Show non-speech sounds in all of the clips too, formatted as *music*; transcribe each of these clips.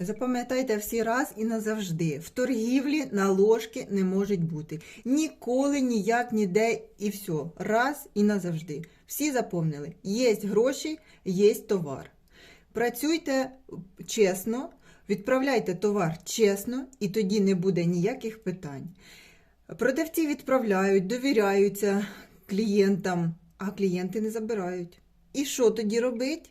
Запам'ятайте всі раз і назавжди. В торгівлі наложки не можуть бути. Ніколи, ніяк, ніде і все. Раз і назавжди. Всі запомнили. Є гроші, є товар. Працюйте чесно, відправляйте товар чесно, і тоді не буде ніяких питань. Продавці відправляють, довіряються клієнтам, а клієнти не забирають. І що тоді робить?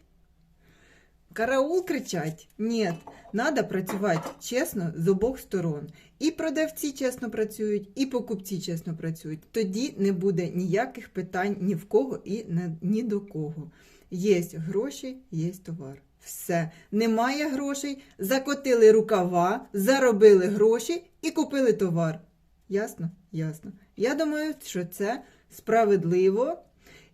Караул кричать? Ні, треба працювати чесно з обох сторон. І продавці чесно працюють, і покупці чесно працюють. Тоді не буде ніяких питань ні в кого і ні до кого. Є гроші, є товар. Все. Немає грошей, закотили рукава, заробили гроші і купили товар. Ясно? Ясно. Я думаю, що це справедливо.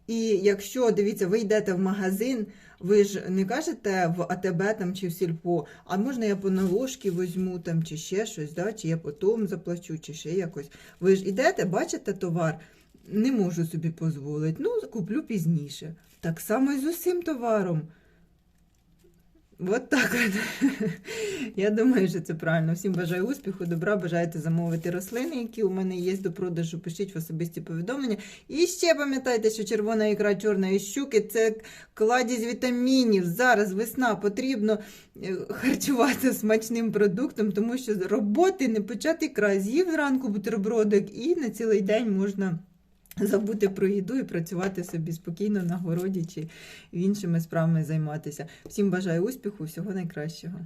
І якщо дивіться, ви йдете в магазин, ви ж не кажете в АТБ там чи в сільпо, а можна я по наложки візьму там чи ще щось, да? чи я потім заплачу, чи ще якось. Ви ж йдете, бачите товар, не можу собі дозволити, ну куплю пізніше. Так само і з усім товаром. От так от. *laughs* Я думаю, що це правильно. Всім бажаю успіху, добра, бажаєте замовити рослини, які у мене є до продажу. Пишіть в особисті повідомлення. І ще пам'ятайте, що червона ікра чорної щуки це кладізь вітамінів. Зараз весна потрібно е, харчувати смачним продуктом, тому що роботи не почати край. З'їв зранку бутербродик і на цілий день можна. Забути про їду і працювати собі спокійно на городі чи іншими справами займатися. Всім бажаю успіху, всього найкращого.